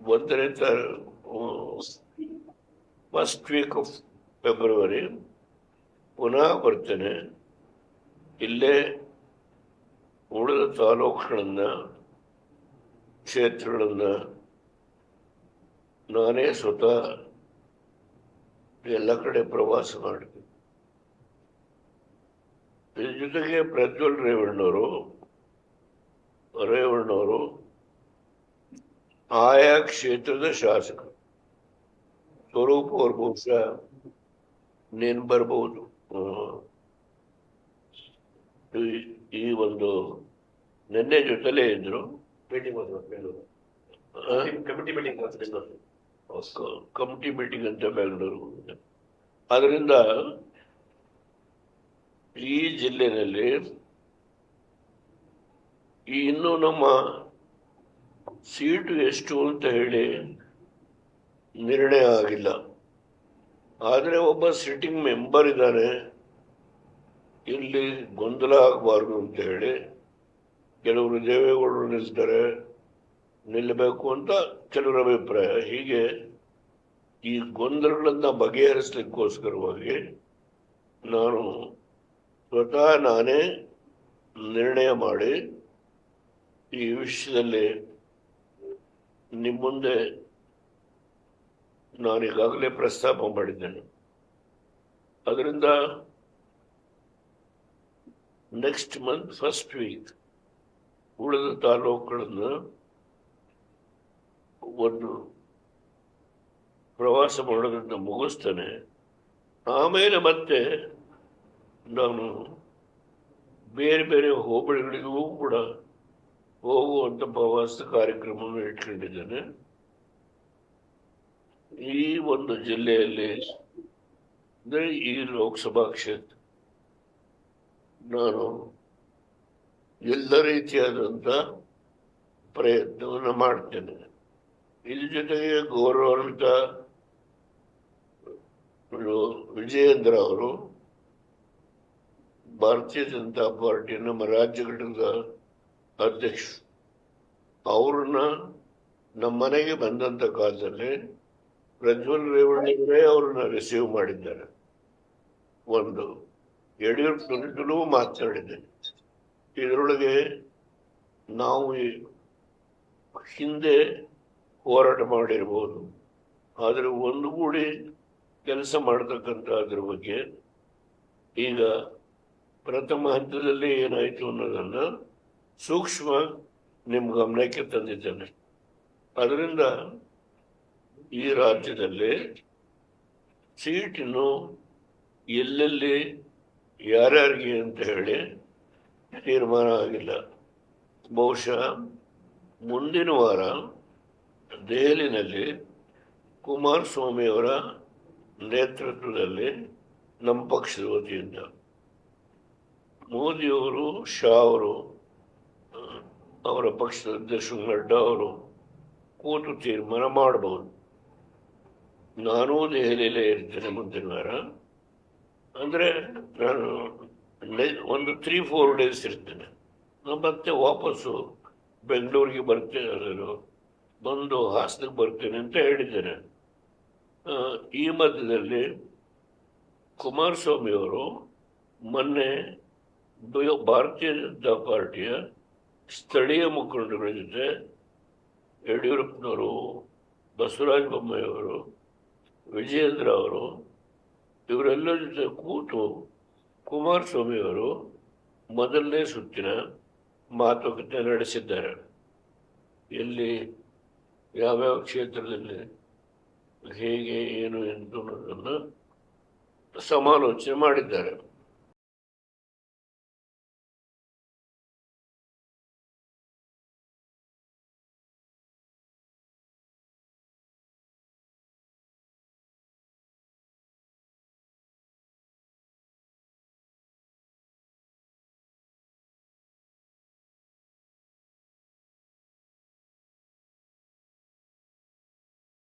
ಒಂದನೇ first week of February ಪುನಃ ಬರ್ತೇನೆ. ಇಲ್ಲೇ ಉಳಿದ ತಾಲೂಕುಗಳನ್ನು, ಕ್ಷೇತ್ರಗಳನ್ನು ನಾನೇ ಸ್ವತಃ ಎಲ್ಲ ಕಡೆ ಪ್ರವಾಸ ಮಾಡಿದೆ ಇದ್ರ ಜೊತೆಗೆ ಪ್ರಜ್ವಲ್ ರೇವಣ್ಣವರು ರೇವಣ್ಣವರು ಆಯಾ ಕ್ಷೇತ್ರದ ಶಾಸಕರು ಸ್ವರೂಪ್ ಅವ್ರ ಬಹುಶಃ ನೀನು ಬರ್ಬೋದು ಈ- ಒಂದು ನಿನ್ನೆ ಜೊತೆಲೇ ಇದ್ರು ಕಮಿಟಿ ಮೀಟಿಂಗ್ ಕಮಿಟಿ ಮೀಟಿಂಗ್ ಅಂತ ಬೆಂಗಳೂರು ಅದರಿಂದ ಈ ಜಿಲ್ಲೆಯಲ್ಲಿ ಈ ಇನ್ನು ನಮ್ಮ ಸೀಟು ಎಷ್ಟು ಅಂತ ಹೇಳಿ ನಿರ್ಣಯ ಆಗಿಲ್ಲ. ಆದರೆ ಒಬ್ಬ ಸಿಟ್ಟಿಂಗ್ ಮೆಂಬರ್ ಇದ್ದಾನೆ ಇಲ್ಲಿ ಗೊಂದಲ ಆಗಬಾರ್ದು ಅಂತ ಹೇಳಿ ಕೆಲವರು ದೇವೇಗೌಡರು ನಿಲ್ಲಿಸಿದರೆ ನಿಲ್ಲಬೇಕು ಅಂತ ಕೆಲವರ ಅಭಿಪ್ರಾಯ. ಹೀಗೆ ಈ ಗೊಂದಲಗಳನ್ನು ಬಗೆಹರಿಸಲಿಕ್ಕೋಸ್ಕರವಾಗಿ ನಾನು ಸ್ವತಃ ನಾನೇ ನಿರ್ಣಯ ಮಾಡಿ ಈ ವಿಷಯದಲ್ಲಿ ನಿಮ್ಮ ಮುಂದೆ ನಾನು ಈಗಾಗಲೇ ಪ್ರಸ್ತಾಪ ಮಾಡಿದ್ದೇನೆ. ಅದರಿಂದ ನೆಕ್ಸ್ಟ್ ಮಂತ್ ಫಸ್ಟ್ ವೀಕ್ ಉಳಿದ ತಾಲೂಕುಗಳನ್ನು ಒಂದು ಪ್ರವಾಸ ಮಾಡೋದನ್ನು ಮುಗಿಸ್ತೇನೆ. ಆಮೇಲೆ ಮತ್ತೆ ನಾನು ಬೇರೆ ಬೇರೆ ಹೋಬಳಿಗಳಿಗೂ ಕೂಡ ಹೋಗುವಂಥ ಪ್ರವಾಸ ಕಾರ್ಯಕ್ರಮವನ್ನು ಇಟ್ಕೊಂಡಿದ್ದೇನೆ ಈ ಒಂದು ಜಿಲ್ಲೆಯಲ್ಲಿ ಅಂದರೆ ಈ ಲೋಕಸಭಾ ಕ್ಷೇತ್ರ, ನಾನು ಎಲ್ಲ ರೀತಿಯಾದಂಥ ಪ್ರಯತ್ನವನ್ನು ಮಾಡ್ತೇನೆ. ಇದ್ರ ಜೊತೆಗೆ ಗೌರವಾನ್ವಿತ ವಿಜಯೇಂದ್ರ ಅವರು, ಭಾರತೀಯ ಜನತಾ ಪಾರ್ಟಿ ನಮ್ಮ ರಾಜ್ಯ ಘಟಕದ ಅಧ್ಯಕ್ಷ ಅವ್ರನ್ನ ನಮ್ಮ ಮನೆಗೆ ಬಂದಂತ ಕಾಲದಲ್ಲಿ ಪ್ರಜ್ವಲ್ ರೇವಣ್ಣವರೇ ಅವ್ರನ್ನ ರಿಸೀವ್ ಮಾಡಿದ್ದಾರೆ. ಒಂದು ಯಡಿಯೂರಪ್ಪನಲ್ಲೂ ಮಾತನಾಡಿದ್ದೇನೆ ಇದರೊಳಗೆ ನಾವು ಹಿಂದೆ ಹೋರಾಟ ಮಾಡಿರ್ಬೋದು. ಆದರೆ ಒಂದುಗೂಡಿ ಕೆಲಸ ಮಾಡ್ತಕ್ಕಂಥ ಅದ್ರ ಬಗ್ಗೆ ಈಗ ಪ್ರಥಮ ಹಂತದಲ್ಲಿ ಏನಾಯಿತು ಅನ್ನೋದನ್ನು ಸೂಕ್ಷ್ಮ ನಿಮ್ಮ ಗಮನಕ್ಕೆ ತಂದಿದ್ದೇನೆ. ಅದರಿಂದ ಈ ರಾಜ್ಯದಲ್ಲಿ ಸೀಟನ್ನು ಎಲ್ಲೆಲ್ಲಿ, ಯಾರ್ಯಾರಿಗೆ ಅಂತ ಹೇಳಿ ತೀರ್ಮಾನ ಆಗಿಲ್ಲ. ಬಹುಶಃ ಮುಂದಿನ ವಾರ ದೆಹಲಿನಲ್ಲಿ ಕುಮಾರಸ್ವಾಮಿ ಅವರ ನೇತೃತ್ವದಲ್ಲಿ ನಮ್ಮ ಪಕ್ಷದ ವತಿಯಿಂದ ಮೋದಿಯವರು, ಶಾ ಅವರು ಅವರ ಪಕ್ಷದ ಅಧ್ಯಕ್ಷ ನಡ್ಡಾ ಅವರು ಕೂತು ತೀರ್ಮಾನ ಮಾಡಬಹುದು. ನಾನೂ ದೆಹಲಿಯಲ್ಲೇ ಇರ್ತೇನೆ ಮುಂದಿನ ವಾರ ಅಂದರೆ ನಾನು ಒಂದು ತ್ರೀ ಫೋರ್ ಡೇಸ್ ಇರ್ತೇನೆ. ನಾನು ಮತ್ತೆ ವಾಪಸ್ಸು ಬೆಂಗಳೂರಿಗೆ ಬರ್ತೇನೆ ಅದನ್ನು. ಬಂದು ಹಾಸನಕ್ಕೆ ಬರ್ತೇನೆ ಅಂತ ಹೇಳಿದ್ದೇನೆ. ಈ ಮಧ್ಯದಲ್ಲಿ ಕುಮಾರಸ್ವಾಮಿಯವರು ಮೊನ್ನೆ ಭಾರತೀಯ ಜನತಾ ಪಾರ್ಟಿಯ ಸ್ಥಳೀಯ ಮುಖಂಡಗಳ ಜೊತೆ ಯಡಿಯೂರಪ್ಪನವರು, ಬಸವರಾಜ ಬೊಮ್ಮಾಯಿಯವರು, ವಿಜಯೇಂದ್ರ ಅವರು, ಇವರೆಲ್ಲರ ಜೊತೆ ಕೂತು ಕುಮಾರಸ್ವಾಮಿಯವರು ಮೊದಲನೇ ಸುತ್ತಿನ ಮಾತುಕತೆ ನಡೆಸಿದ್ದಾರೆ. ಎಲ್ಲಿ, ಯಾವ್ಯಾವ ಕ್ಷೇತ್ರದಲ್ಲಿ, ಹೇಗೆ, ಏನು ಎಂದು ಅನ್ನೋದನ್ನು ಸಮಾಲೋಚನೆ ಮಾಡಿದ್ದಾರೆ.